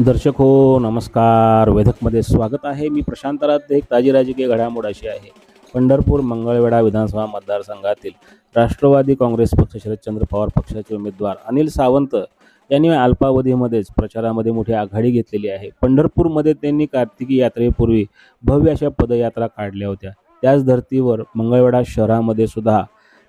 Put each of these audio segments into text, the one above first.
दर्शक हो नमस्कार. वेधकमध्ये स्वागत आहे. मी प्रशांतरात एक ताजी राजकीय घडामोड अशी आहे. पंढरपूर मंगळवेढा विधानसभा मतदारसंघातील राष्ट्रवादी काँग्रेस पक्ष शरदचंद्र पवार पक्षाचे उमेदवार अनिल सावंत यांनी अल्पावधीमध्येच प्रचारामध्ये मोठी आघाडी घेतलेली आहे. पंढरपूरमध्ये त्यांनी कार्तिकी यात्रेपूर्वी भव्य अशा पदयात्रा काढल्या होत्या. त्याच धर्तीवर मंगळवेढा शहरामध्ये सुद्धा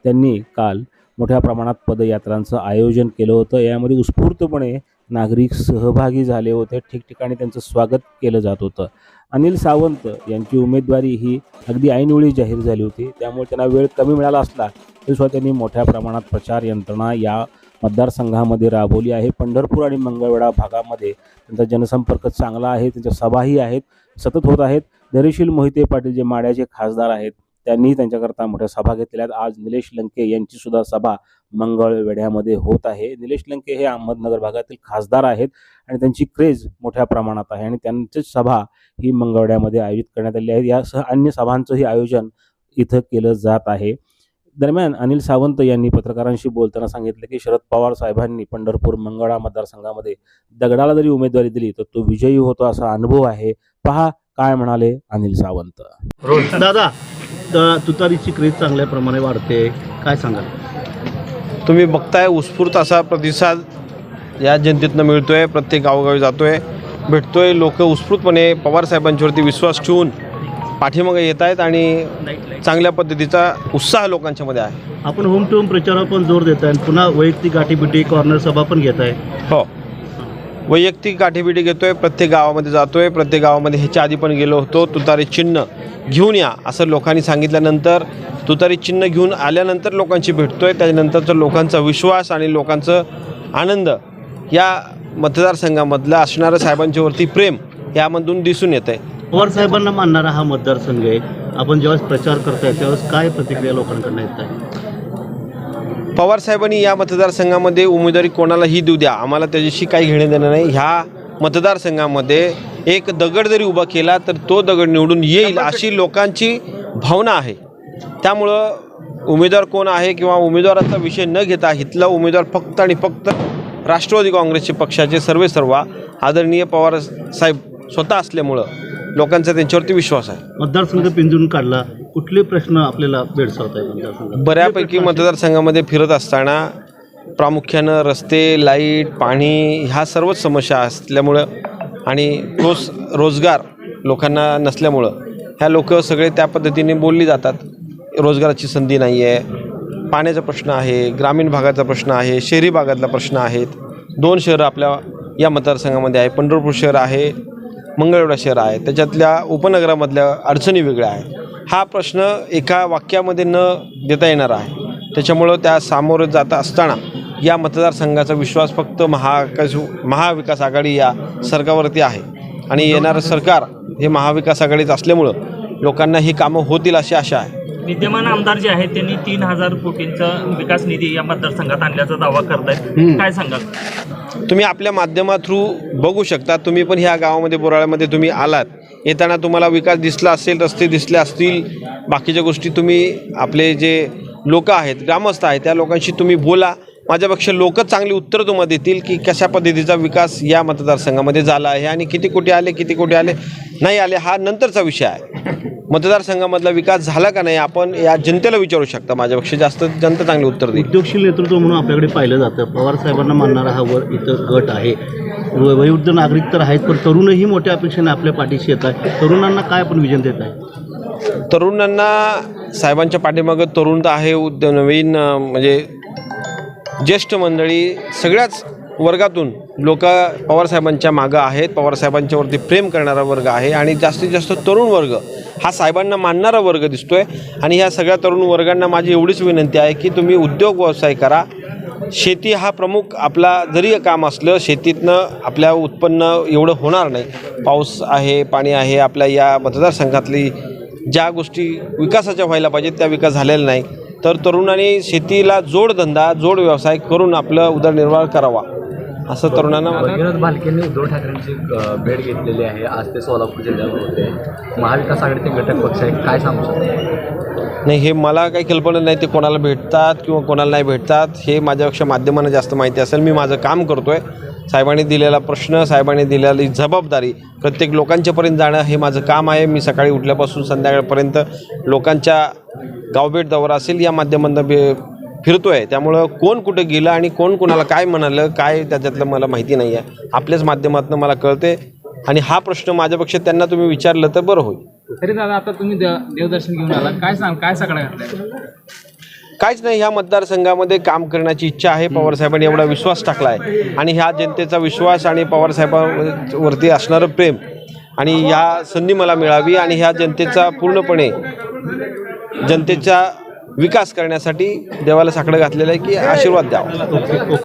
त्यांनी काल मोठ्या प्रमाणात पदयात्रांचं आयोजन केलं होतं. यामध्ये उत्स्फूर्तपणे नागरिक सहभागी झाले होते. ठिकठिकाणी त्यांचं स्वागत केलं जात होतं. अनिल सावंत यांची उमेदवारी ही अगदी ऐनवेळी जाहीर झाली होती. त्यामुळे त्यांना वेळ कमी मिळाला असला तरी सुद्धा त्यांनी मोठ्या प्रमाणात प्रचार यंत्रणा या मतदारसंघामध्ये राबवली आहे. पंढरपूर आणि मंगळवेढा भागामध्ये त्यांचा जनसंपर्क चांगला आहे. त्यांच्या सभाही आहेत. सतत होत आहेत. धैर्यशील मोहिते पाटील जे माड्याचे खासदार आहेत त्यांनीही त्यांच्याकरता मोठ्या सभा घेतलेल्या आहेत. आज निलेश लंके यांची सुद्धा सभा मंगळवेढ्यामध्ये होत आहे. निलेश लंके हे अहमदनगर भागातील खासदार आहेत आणि त्यांची क्रेज मोठ्या प्रमाणात आहे आणि त्यांचीच सभा ही मंगळवेढ्यामध्ये आयोजित करण्यात आली आहे. यासह अन्य सभांचंही आयोजन इथं केलं जात आहे. दरम्यान अनिल सावंत यांनी पत्रकारांशी बोलताना सांगितलं की शरद पवार साहेबांनी पंढरपूर मंगळा मतदारसंघामध्ये दगडाला जरी उमेदवारी दिली तर तो विजयी होतो असा अनुभव आहे. पहा काय म्हणाले अनिल सावंत. दादा त- तुतारीची क्रेज चांगल्या प्रमाणे वाढते. काय सांगाल? तुम्ही बघताय उत्स्फूर्त असा प्रतिसाद या जनतेतनं मिळतोय. प्रत्येक गावोगावी जातोय भेटतोय. लोक उत्स्फूर्तपणे पवार साहेबांच्यावरती विश्वास ठेवून पाठीमागे येत आहेत आणि चांगल्या पद्धतीचा उत्साह लोकांच्यामध्ये आहे. आपण होम टू होम प्रचारावर पण जोर देत आहे पुन्हा वैयक्तिक गाठीबिटी कॉर्नर सभा पण घेत आहे. हो. वैयक्तिक गाठीबिटी आहे प्रत्येक गावामध्ये जातो आहे प्रत्येक गावामध्ये ह्याच्या आधी पण गेलो होतो तुतारी चिन्ह घेऊन या असं लोकांनी सांगितल्यानंतर तुतारी चिन्ह घेऊन आल्यानंतर लोकांशी आहे त्याच्यानंतरचा लोकांचा विश्वास आणि लोकांचं आनंद या मतदारसंघामधलं असणारं साहेबांच्यावरती प्रेम यामधून दिसून येत आहे पवार साहेबांना मानणारा हा मतदारसंघ आहे. आपण जेव्हा प्रचार करताय त्यावेळेस काय प्रतिक्रिया लोकांकडनं येत आहे? पवार साहेबांनी या मतदारसंघामध्ये उमेदवारी कोणालाही देऊ द्या. आम्हाला त्याच्याशी काही घेणं देणं नाही. ह्या मतदारसंघामध्ये एक दगड जरी उभा केला तर तो दगड निवडून येईल अशी लोकांची भावना आहे. त्यामुळं उमेदवार कोण आहे किंवा उमेदवाराचा विषय न घेता इथला उमेदवार फक्त आणि फक्त राष्ट्रवादी काँग्रेसचे पक्षाचे सर्वे सर्वा आदरणीय पवार साहेब स्वतः असल्यामुळं लोकांचा त्यांच्यावरती विश्वास आहे. मतदारसंघ पिंजून काढला. कुठले प्रश्न आपल्याला भेडसावत आहे बऱ्यापैकी मतदारसंघामध्ये फिरत असताना प्रामुख्यानं रस्ते लाइट पाणी ह्या सर्वच समस्या असल्यामुळं आणि ठोस रोजगार लोकांना नसल्यामुळं ह्या लोक सगळे त्या पद्धतीने बोलली जातात. रोजगाराची संधी नाही आहे पाण्याचा प्रश्न आहे ग्रामीण भागाचा प्रश्न आहे शहरी भागातला प्रश्न आहेत. दोन शहरं आपल्या या मतदारसंघामध्ये आहे. पंढरपूर शहर आहे मंगळवेढा शहर आहे. त्याच्यातल्या उपनगरामधल्या अडचणी वेगळ्या आहेत. हा प्रश्न एका वाक्यामध्ये न देता येणार आहे. त्याच्यामुळं त्या सामोरं जाता असताना या मतदारसंघाचा विश्वास फक्त महाविकास महाविकास आघाडी या सरकारवरती आहे. आणि येणारं सरकार हे महाविकास आघाडीच असल्यामुळं लोकांना ही कामं होतील अशी आशा आहे. विद्यमान आमदार जे आहेत त्यांनी तीन हजार कोटींचा विकास निधी या मतदारसंघात आणल्याचा दावा करतायत. काय सांगाल? तुम्ही आपल्या माध्यमा थ्रू बघू शकता. तुम्ही पण ह्या गावामध्ये बोराळ्यामध्ये तुम्ही आलात. येताना तुम्हाला विकास दिसला असेल रस्ते दिसले असतील बाकीच्या गोष्टी तुम्ही आपले जे लोक आहेत ग्रामस्थ आहेत त्या लोकांशी तुम्ही बोला. माझ्यापेक्षा लोक चांगली उत्तरं तुम्हाला देतील की कशा पद्धतीचा विकास या मतदारसंघामध्ये झाला आहे आणि किती कोटी आले किती कोटी आले नाही आले हा नंतरचा विषय आहे. मतदारसंघामधला विकास झाला का नाही आपण या जनतेला विचारू शकता. माझ्यापेक्षा जास्त जनता चांगली उत्तर देईल. उद्योगशील नेतृत्व म्हणून आपल्याकडे पाहिलं जातं. पवार साहेबांना मानणारा हा वर इथं गट आहे. वयोवृद्ध नागरिक तर आहेत पण तरुणही मोठ्या अपेक्षेने आपल्या पाठीशी येत आहे तरुणांना काय आपण विजन देत आहे? तरुणांना साहेबांच्या पाठीमागं तरुण तर आहे उद्य नवीन म्हणजे ज्येष्ठ मंडळी सगळ्याच वर्गातून लोक पवारसाहेबांच्या मागं आहेत. पवारसाहेबांच्यावरती प्रेम करणारा वर्ग आहे आणि जास्तीत जास्त तरुण वर्ग हा साहेबांना मानणारा वर्ग दिसतोय. आणि ह्या सगळ्या तरुण वर्गांना माझी एवढीच विनंती आहे की तुम्ही उद्योग व्यवसाय करा शेती हा प्रमुख आपला जरी काम असलं शेतीतनं आपल्या उत्पन्न एवढं होणार नाही. पाऊस आहे पाणी आहे आपल्या या मतदारसंघातली ज्या गोष्टी विकासाच्या व्हायला पाहिजेत त्या विकास झालेला नाही तर तरुणांनी शेतीला जोडधंदा जोड व्यवसाय करून आपलं उदरनिर्वाह करावा. असं तरुणांना विनोद भालकेंनी उद्धव ठाकरेंची भेट घेतलेली आहे. आज ते सोलापूर जिल्ह्यावर होते. महाविकास आघाडीचे घटक पक्ष आहे काय सांगू शकतो? नाही हे मला काही कल्पना नाही ते कोणाला भेटतात किंवा कोणाला नाही भेटतात हे माझ्यापेक्षा माध्यमांना जास्त माहिती असेल. मी माझं काम करतो आहे साहेबांनी दिलेला प्रश्न साहेबांनी दिलेली जबाबदारी प्रत्येक लोकांच्यापर्यंत जाणं हे माझं काम आहे. मी सकाळी उठल्यापासून संध्याकाळपर्यंत लोकांच्या गावभेट दौरा असेल या माध्यमांना बे फिरतो आहे त्यामुळं कोण कुठं गेलं आणि कोण कोणाला काय म्हणालं काय त्याच्यातलं मला माहिती नाही आहे आपल्याच माध्यमातून मला कळते आणि हा प्रश्न माझ्यापेक्षा त्यांना तुम्ही विचारलं तर बरं होईल. तरी दादा आता तुम्ही देवदर्शन घेऊन आला काय सांग काय सगळं घातलं काहीच नाही ह्या मतदारसंघामध्ये काम करण्याची इच्छा आहे पवारसाहेबांनी एवढा विश्वास टाकला आहे आणि ह्या जनतेचा विश्वास आणि पवारसाहेबांवरती असणारं प्रेम आणि ह्या संधी मला मिळावी आणि ह्या जनतेचा पूर्णपणे जनतेचा विकास करण्यासाठी देवाला साकडं घातलेलं आहे की आशीर्वाद द्यावा.